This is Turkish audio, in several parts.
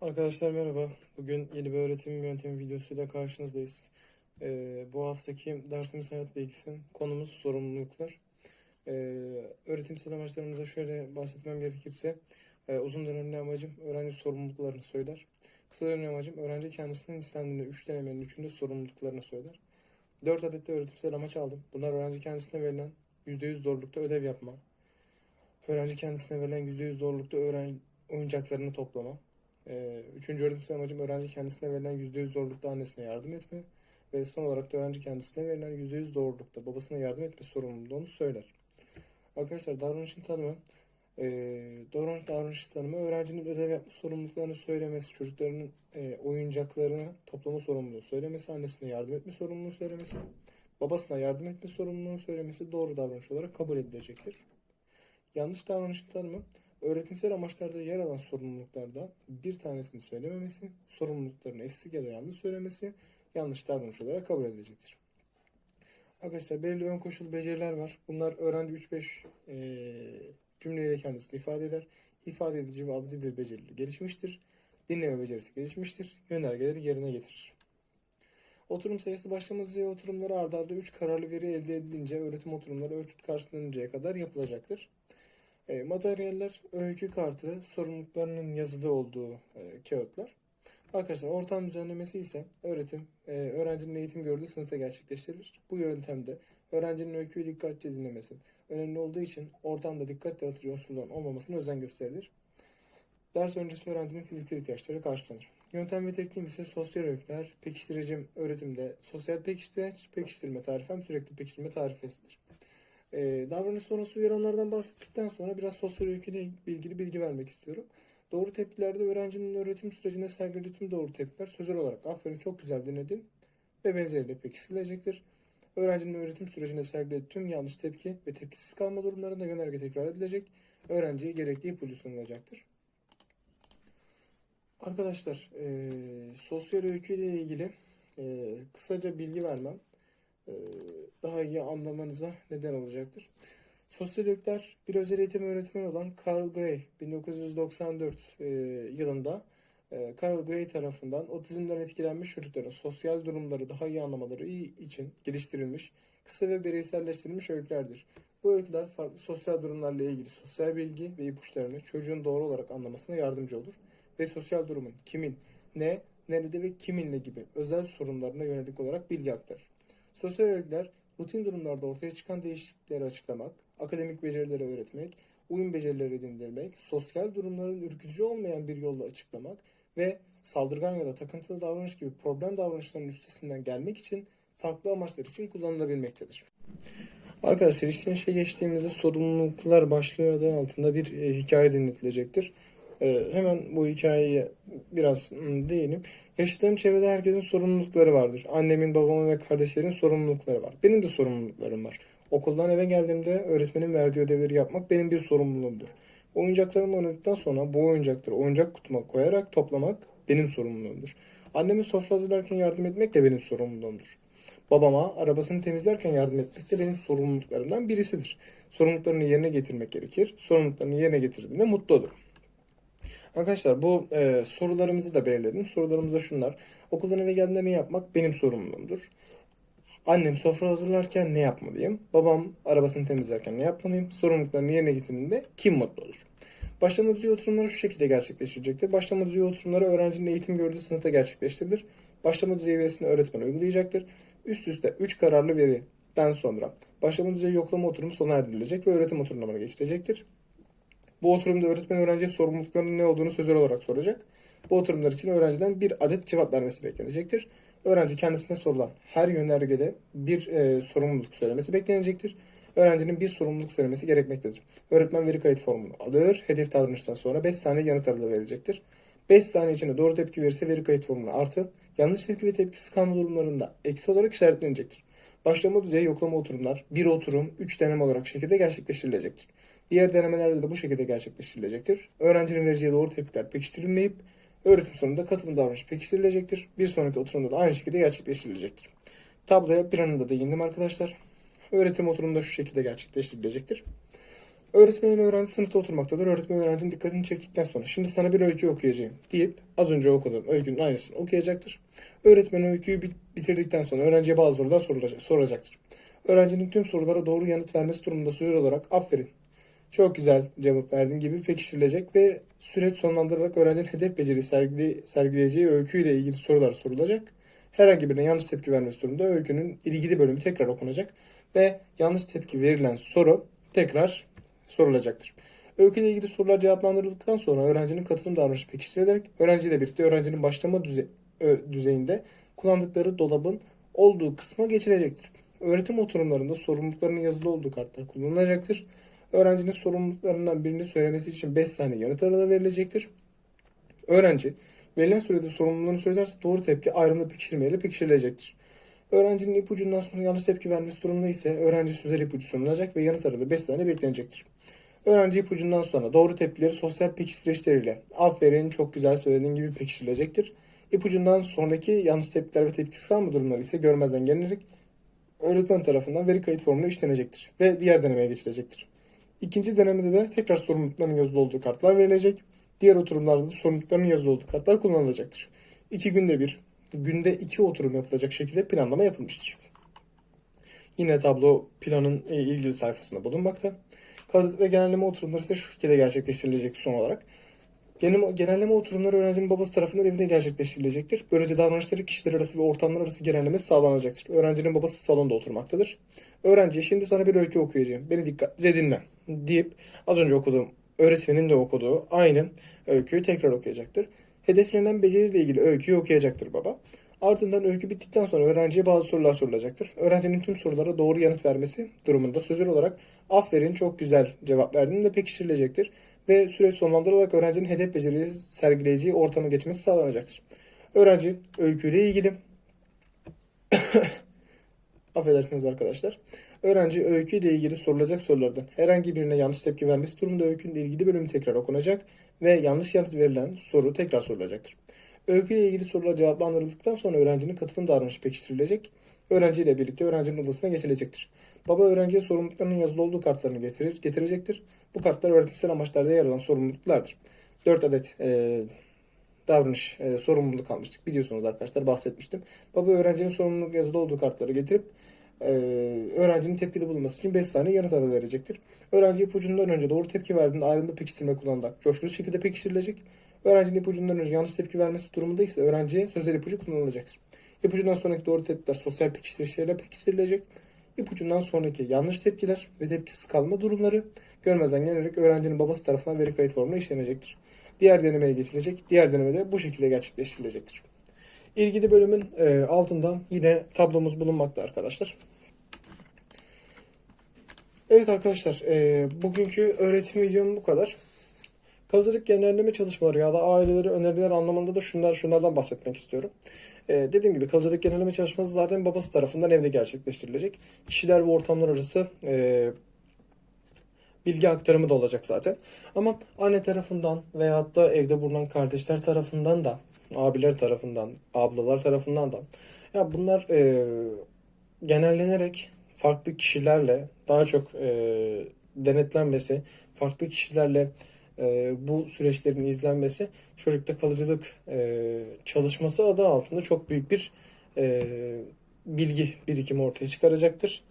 Arkadaşlar merhaba. Bugün yeni bir öğretim yöntemi videosuyla karşınızdayız. Ee, bu haftaki dersimiz hayat bilgisi. Konumuz sorumluluklar. Ee, öğretimsel amaçlarımıza şöyle bahsetmem gerekirse e, uzun dönemli amacım öğrenci sorumluluklarını söyler. Kısa dönemli amacım öğrenci kendisinden istendiğinde 3 denemenin 3'ünde sorumluluklarını söyler. 4 adet de öğretimsel amaç aldım. Bunlar öğrenci kendisine verilen %100 doğrulukta ödev yapma. Öğrenci kendisine verilen %100 doğrulukta öğren oyuncaklarını toplama. Ee, Üçüncü öğretimsel amacım öğrenci kendisine verilen %100 doğrulukta annesine yardım etme. Ve son olarak da öğrenci kendisine verilen %100 doğrulukta babasına yardım etme sorumluluğunu söyler. Arkadaşlar davranışın tanımı, e, davranış davranış tanımı öğrencinin ödev yapma sorumluluklarını söylemesi, çocuklarının e, oyuncaklarını toplama sorumluluğu söylemesi, annesine yardım etme sorumluluğunu söylemesi, babasına yardım etme sorumluluğunu söylemesi doğru davranış olarak kabul edilecektir. Yanlış davranışın tanımı, öğretimsel amaçlarda yer alan sorumluluklarda bir tanesini söylememesi, sorumluluklarını eksik ya da yanlış söylemesi yanlış davranış olarak kabul edilecektir. Arkadaşlar belirli ön koşul beceriler var. Bunlar öğrenci 3-5 eee cümleyle kendisini ifade eder. İfade edici ve alıcı dil becerileri gelişmiştir. Dinleme becerisi gelişmiştir. Yönergeleri yerine getirir. Oturum sayısı başlama düzeyi oturumları ardarda arda 3 kararlı veri elde edilince öğretim oturumları ölçüt karşılanıncaya kadar yapılacaktır. E, materyaller, öykü kartı, sorumluluklarının yazılı olduğu e, kağıtlar. Arkadaşlar ortam düzenlemesi ise öğretim, e, öğrencinin eğitim gördüğü sınıfta gerçekleştirilir. Bu yöntemde öğrencinin öyküyü dikkatli dinlemesi önemli olduğu için ortamda dikkat dağıtıcı unsurların olmamasına özen gösterilir. Ders öncesi öğrencinin fiziksel ihtiyaçları karşılanır. Yöntem ve tekniğim ise sosyal öyküler, pekiştiricim öğretimde sosyal pekiştireç, pekiştirme tarifem sürekli pekiştirme tarifesidir. Ee, davranış sonrası uyaranlardan bahsettikten sonra biraz sosyal öyküyle ilgili bilgi vermek istiyorum. Doğru tepkilerde öğrencinin öğretim sürecine sergilediği tüm doğru tepkiler sözel olarak aferin çok güzel dinledin ve benzeriyle pekiştirilecektir. Öğrencinin öğretim sürecinde sergilediği tüm yanlış tepki ve tepkisiz kalma durumlarında yönerge tekrar edilecek. Öğrenciye gerekli ipucu sunulacaktır. Arkadaşlar, e, sosyal öykü ile ilgili e, kısaca bilgi vermem e, daha iyi anlamanıza neden olacaktır. Sosyal öyküler bir özel eğitim öğretmeni olan Carl Gray 1994 e, yılında e, Carl Gray tarafından otizmden etkilenmiş çocukların sosyal durumları daha iyi anlamaları için geliştirilmiş kısa ve bireyselleştirilmiş öykülerdir. Bu öyküler farklı sosyal durumlarla ilgili sosyal bilgi ve ipuçlarını çocuğun doğru olarak anlamasına yardımcı olur ve sosyal durumun kimin, ne, nerede ve kiminle gibi özel sorunlarına yönelik olarak bilgi aktarır. Sosyal öyküler rutin durumlarda ortaya çıkan değişiklikleri açıklamak, akademik becerileri öğretmek, uyum becerileri edindirmek, sosyal durumların ürkütücü olmayan bir yolla açıklamak ve saldırgan ya da takıntılı davranış gibi problem davranışlarının üstesinden gelmek için farklı amaçlar için kullanılabilmektedir. Arkadaşlar işte işe geçtiğimizde sorumluluklar başlığı adı altında bir e, hikaye dinletilecektir. E, hemen bu hikayeye biraz hmm, değinip yaşadığım çevrede herkesin sorumlulukları vardır. Annemin, babamın ve kardeşlerin sorumlulukları var. Benim de sorumluluklarım var. Okuldan eve geldiğimde öğretmenin verdiği ödevleri yapmak benim bir sorumluluğumdur. Oyuncaklarımı oynadıktan sonra bu oyuncakları oyuncak kutuma koyarak toplamak benim sorumluluğumdur. Anneme sofra hazırlarken yardım etmek de benim sorumluluğumdur. Babama arabasını temizlerken yardım etmek de benim sorumluluklarımdan birisidir. Sorumluluklarını yerine getirmek gerekir. Sorumluluklarını yerine getirdiğinde mutlu olurum. Arkadaşlar bu e, sorularımızı da belirledim. Sorularımız da şunlar. Okuldan eve geldiğinde ne yapmak benim sorumluluğumdur. Annem sofra hazırlarken ne yapmalıyım? Babam arabasını temizlerken ne yapmalıyım? Sorumluluklarını yerine getirdiğinde kim mutlu olur? Başlama düzeyi oturumları şu şekilde gerçekleştirecektir. Başlama düzeyi oturumları öğrencinin eğitim gördüğü sınıfta gerçekleştirilir. Başlama düzeyi verisini öğretmen uygulayacaktır. Üst üste 3 kararlı veriden sonra başlama düzeyi yoklama oturumu sona erdirilecek ve öğretim oturumuna geçilecektir. Bu oturumda öğretmen öğrenciye sorumluluklarının ne olduğunu sözel olarak soracak. Bu oturumlar için öğrenciden bir adet cevap vermesi beklenecektir. Öğrenci kendisine sorulan her yönergede bir e, sorumluluk söylemesi beklenecektir. Öğrencinin bir sorumluluk söylemesi gerekmektedir. Öğretmen veri kayıt formunu alır. Hedef davranıştan sonra 5 saniye yanıt aralığı verecektir. 5 saniye içinde doğru tepki verirse veri kayıt formunu artı. Yanlış tepki ve tepkisiz kalma durumlarında eksi olarak işaretlenecektir. Başlama düzeyi yoklama oturumlar bir oturum 3 deneme olarak şekilde gerçekleştirilecektir. Diğer denemelerde de bu şekilde gerçekleştirilecektir. Öğrencinin vereceği doğru tepkiler pekiştirilmeyip öğretim sonunda katılım davranışı pekiştirilecektir. Bir sonraki oturumda da aynı şekilde gerçekleştirilecektir. Tabloya bir anında değindim arkadaşlar. Öğretim oturumunda şu şekilde gerçekleştirilecektir. Öğretmenin öğrenci sınıfta oturmaktadır. Öğretmen öğrencinin dikkatini çektikten sonra şimdi sana bir öykü okuyacağım deyip az önce okuduğum öykünün aynısını okuyacaktır. Öğretmen öyküyü bit- bitirdikten sonra öğrenciye bazı sorular sorulacak, soracaktır. Öğrencinin tüm sorulara doğru yanıt vermesi durumunda sözel olarak aferin, çok güzel cevap verdin gibi pekiştirilecek ve süreç sonlandırılarak öğrencinin hedef beceri sergile, sergileyeceği öyküyle ilgili sorular sorulacak. Herhangi birine yanlış tepki vermesi durumunda öykünün ilgili bölümü tekrar okunacak ve yanlış tepki verilen soru tekrar sorulacaktır. Öyküyle ilgili sorular cevaplandırıldıktan sonra öğrencinin katılım davranışı pekiştirilerek öğrenciyle birlikte öğrencinin başlama düze- düzeyinde kullandıkları dolabın olduğu kısma geçilecektir. Öğretim oturumlarında sorumluluklarının yazılı olduğu kartlar kullanılacaktır. Öğrencinin sorumluluklarından birini söylemesi için 5 saniye yanıt aralığı verilecektir. Öğrenci verilen sürede sorumluluğunu söylerse doğru tepki ayrımda pekiştirmeyle pekiştirilecektir. Öğrencinin ipucundan sonra yanlış tepki vermesi durumunda ise öğrenci sözel ipucu sunulacak ve yanıt aralığı 5 saniye beklenecektir. Öğrenci ipucundan sonra doğru tepkileri sosyal pekiştireçleriyle aferin çok güzel söylediğin gibi pekiştirilecektir. İpucundan sonraki yanlış tepkiler ve tepkisiz kalma durumları ise görmezden gelinerek öğretmen tarafından veri kayıt formuna işlenecektir ve diğer denemeye geçilecektir. İkinci denemede de tekrar sorumlulukların yazılı olduğu kartlar verilecek. Diğer oturumlarda da sorumlulukların yazılı olduğu kartlar kullanılacaktır. İki günde bir, günde iki oturum yapılacak şekilde planlama yapılmıştır. Yine tablo planın e, ilgili sayfasında bulunmakta. Kazıt ve genelleme oturumları ise şu şekilde gerçekleştirilecek son olarak. Genel- Genelleme oturumları öğrencinin babası tarafından evinde gerçekleştirilecektir. Böylece davranışları kişiler arası ve ortamlar arası genelleme sağlanacaktır. Öğrencinin babası salonda oturmaktadır. Öğrenciye şimdi sana bir öykü okuyacağım. Beni dikkatlice dinle deyip az önce okuduğum öğretmenin de okuduğu aynı öyküyü tekrar okuyacaktır. Hedeflenen beceriyle ilgili öyküyü okuyacaktır baba. Ardından öykü bittikten sonra öğrenciye bazı sorular sorulacaktır. Öğrencinin tüm sorulara doğru yanıt vermesi durumunda sözel olarak aferin çok güzel cevap verdiğinde de pekiştirilecektir. Ve süreç sonlandırılarak öğrencinin hedef beceriyi sergileyeceği ortama geçmesi sağlanacaktır. Öğrenci öyküyle ilgili affedersiniz arkadaşlar. Öğrenci öyküyle ilgili sorulacak sorulardan herhangi birine yanlış tepki vermesi durumunda öykünün ilgili bölümü tekrar okunacak ve yanlış yanıt verilen soru tekrar sorulacaktır. Öyküyle ilgili sorular cevaplandırıldıktan sonra öğrencinin katılım davranışı pekiştirilecek. Öğrenciyle birlikte öğrencinin odasına geçilecektir. Baba öğrenciye sorumluluklarının yazılı olduğu kartlarını getirir, getirecektir. Bu kartlar öğretimsel amaçlarda yer alan sorumluluklardır. 4 adet e, davranış e, sorumluluk almıştık. Biliyorsunuz arkadaşlar bahsetmiştim. Baba öğrencinin sorumluluk yazılı olduğu kartları getirip e, öğrencinin tepkide bulunması için 5 saniye yanıt aralığı verecektir. Öğrenci ipucundan önce doğru tepki verdiğinde ayrımda pekiştirme kullanarak coşkulu şekilde pekiştirilecek. Öğrencinin ipucundan önce yanlış tepki vermesi durumunda ise öğrenciye sözel ipucu kullanılacaktır. İpucundan sonraki doğru tepkiler sosyal pekiştiricilerle pekiştirilecek. İpucundan sonraki yanlış tepkiler ve tepkisiz kalma durumları görmezden gelerek öğrencinin babası tarafından veri kayıt formuna işlenecektir. Diğer denemeye geçilecek. Diğer denemede bu şekilde gerçekleştirilecektir. İlgili bölümün e, altında yine tablomuz bulunmakta arkadaşlar. Evet arkadaşlar, e, bugünkü öğretim videom bu kadar. Kalıcılık genelleme çalışmaları ya da aileleri öneriler anlamında da şunlar şunlardan bahsetmek istiyorum. E, dediğim gibi kalıcılık genelleme çalışması zaten babası tarafından evde gerçekleştirilecek. Kişiler ve ortamlar arası e, bilgi aktarımı da olacak zaten. Ama anne tarafından veyahut da evde bulunan kardeşler tarafından da, abiler tarafından, ablalar tarafından da ya bunlar e, genellenerek farklı kişilerle daha çok e, denetlenmesi, farklı kişilerle e, bu süreçlerin izlenmesi çocukta kalıcılık e, çalışması adı altında çok büyük bir e, bilgi birikimi ortaya çıkaracaktır.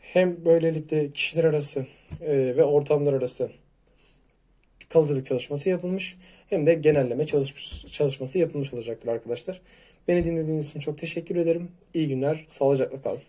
Hem böylelikle kişiler arası e, ve ortamlar arası kalıcılık çalışması yapılmış hem de genelleme çalışmış, çalışması yapılmış olacaktır arkadaşlar. Beni dinlediğiniz için çok teşekkür ederim. İyi günler, sağlıcakla kalın.